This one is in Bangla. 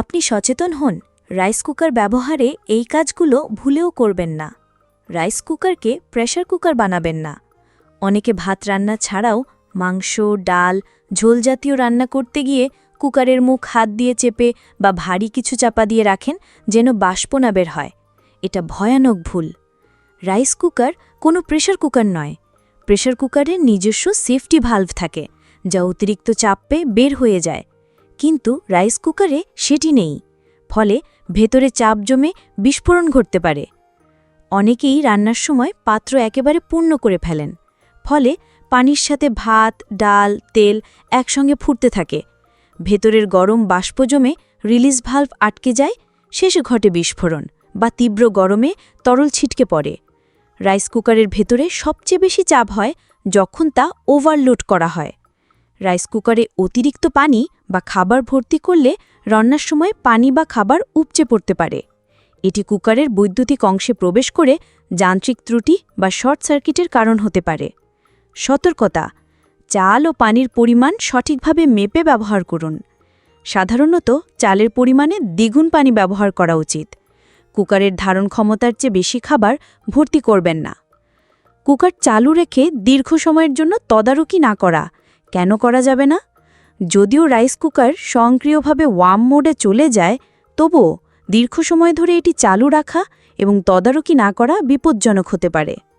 আপনি সচেতন হন, রাইস কুকার ব্যবহারে এই কাজগুলো ভুলেও করবেন না। রাইস কুকারকে প্রেশার কুকার বানাবেন না। অনেকে ভাত রান্না ছাড়াও মাংস, ডাল, ঝোল জাতীয় রান্না করতে গিয়ে কুকারের মুখ হাত দিয়ে চেপে বা ভারী কিছু চাপা দিয়ে রাখেন যেন বাষ্প না বের হয়। এটা ভয়ানক ভুল। রাইস কুকার কোনো প্রেশার কুকার নয়। প্রেশার কুকারের নিজস্ব সেফটি ভালভ থাকে, যা অতিরিক্ত চাপ বের হয়ে যায়। কিন্তু রাইস কুকারে সেটি নেই, ফলে ভেতরে চাপ জমে বিস্ফোরণ ঘটতে পারে। অনেকেই রান্নার সময় পাত্র একেবারে পূর্ণ করে ফেলেন, ফলে পানির সাথে ভাত, ডাল, তেল একসঙ্গে ফুটতে থাকে। ভেতরের গরম বাষ্প জমে রিলিজ ভাল্ভ আটকে যায়, শেষে ঘটে বিস্ফোরণ বা তীব্র গরমে তরল ছিটকে পড়ে। রাইস কুকারের ভেতরে সবচেয়ে বেশি চাপ হয় যখন তা ওভারলোড করা হয়। রাইস কুকারে অতিরিক্ত পানি বা খাবার ভর্তি করলে রান্নার সময় পানি বা খাবার উপচে পড়তে পারে। এটি কুকারের বৈদ্যুতিক অংশে প্রবেশ করে যান্ত্রিক ত্রুটি বা শর্ট সার্কিটের কারণ হতে পারে। সতর্কতা, চাল ও পানির পরিমাণ সঠিকভাবে মেপে ব্যবহার করুন। সাধারণত চালের পরিমাণে দ্বিগুণ পানি ব্যবহার করা উচিত। কুকারের ধারণ ক্ষমতার চেয়ে বেশি খাবার ভর্তি করবেন না। কুকার চালু রেখে দীর্ঘ সময়ের জন্য তদারকি না করা কেন করা যাবে না? যদিও রাইস কুকার স্বয়ংক্রিয়ভাবে ওয়াম মোডে চলে যায়, তবুও দীর্ঘ সময় ধরে এটি চালু রাখা এবং তদারকি না করা বিপজ্জনক হতে পারে।